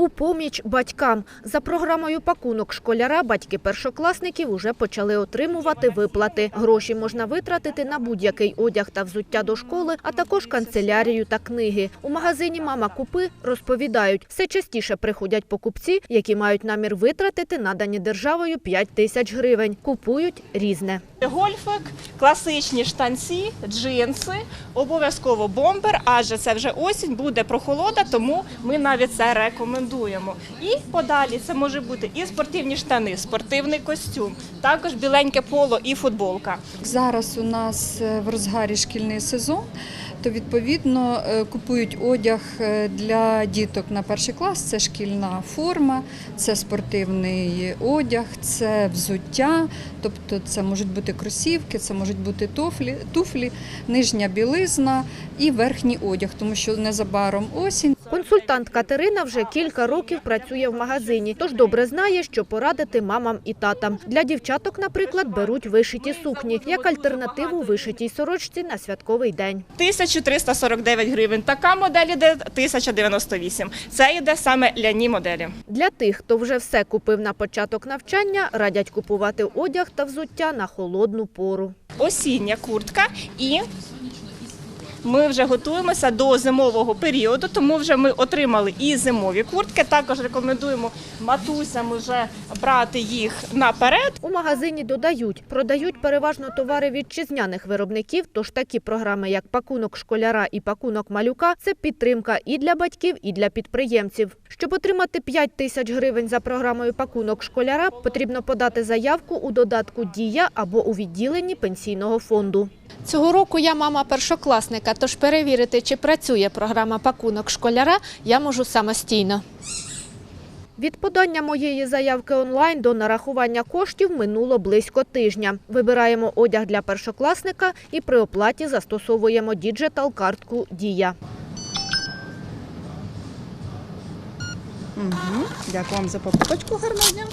У поміч батькам за програмою пакунок школяра батьки першокласників уже почали отримувати виплати. Гроші можна витратити на будь-який одяг та взуття до школи, а також канцелярію та книги. У магазині Мама купи розповідають, все частіше приходять покупці, які мають намір витратити надані державою 5 тисяч гривень. Купують різне. Гольфик, класичні штанці, джинси, обов'язково бомбер, адже це вже осінь, буде прохолода, тому ми навіть це рекомендуємо. І подалі це може бути і спортивні штани, спортивний костюм, також біленьке поло і футболка. Зараз у нас е, в розгарі шкільний сезон, то відповідно е, купують одяг е, для діток на перший клас. Це шкільна форма, це спортивний одяг, це взуття, тобто це можуть бути кросівки, це можуть бути туфлі, нижня білизна і верхній одяг, тому що незабаром осінь. Консультант Катерина вже кілька років працює в магазині, тож добре знає, що порадити мамам і татам. Для дівчаток, наприклад, беруть вишиті сукні як альтернативу вишитій сорочці на святковий день. 1349 гривень. Така модель іде 1098. Це йде саме ляні моделі. Для тих, хто вже все купив на початок навчання, радять купувати одяг та взуття на холодну пору. осіння куртка і ми вже готуємося до зимового періоду, тому вже ми отримали і зимові куртки. Також рекомендуємо матусям вже брати їх наперед. У магазині додають, продають переважно товари вітчизняних виробників, тож такі програми, як пакунок школяра і пакунок малюка, це підтримка і для батьків, і для підприємців. Щоб отримати 5 тисяч гривень за програмою пакунок школяра, потрібно подати заявку у додатку Дія або у відділенні пенсійного фонду. Цього року я мама першокласника, тож перевірити, чи працює програма пакунок школяра, я можу самостійно. Від подання моєї заявки онлайн до нарахування коштів минуло близько тижня. Вибираємо одяг для першокласника і при оплаті застосовуємо діджитал-картку Дія. Дякую вам за покупочку. Гарного дня.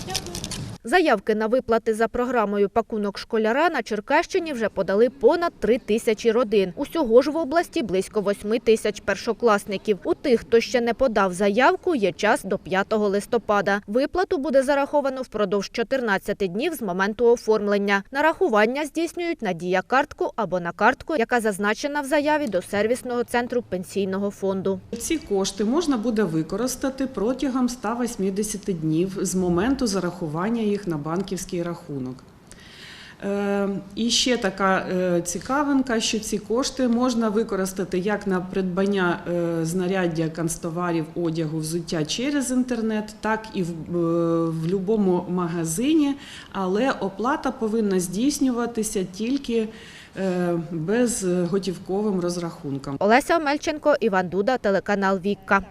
Заявки на виплати за програмою пакунок школяра на Черкащині вже подали понад три тисячі родин. Усього ж в області близько восьми тисяч першокласників. У тих, хто ще не подав заявку, є час до 5 листопада. Виплату буде зараховано впродовж 14 днів з моменту оформлення. Нарахування здійснюють на дія-картку або на картку, яка зазначена в заяві до сервісного центру пенсійного фонду. Ці кошти можна буде використати протягом 180 днів з моменту зарахування їх на банківський рахунок. Е, І ще така е, цікавинка, що ці кошти можна використати як на придбання е, знаряддя канцтоварів, одягу, взуття через інтернет, так і в, будь-якому магазині, але оплата повинна здійснюватися тільки е, безготівковим розрахунком. Олеся Омельченко, Іван Дуда, телеканал Вікка.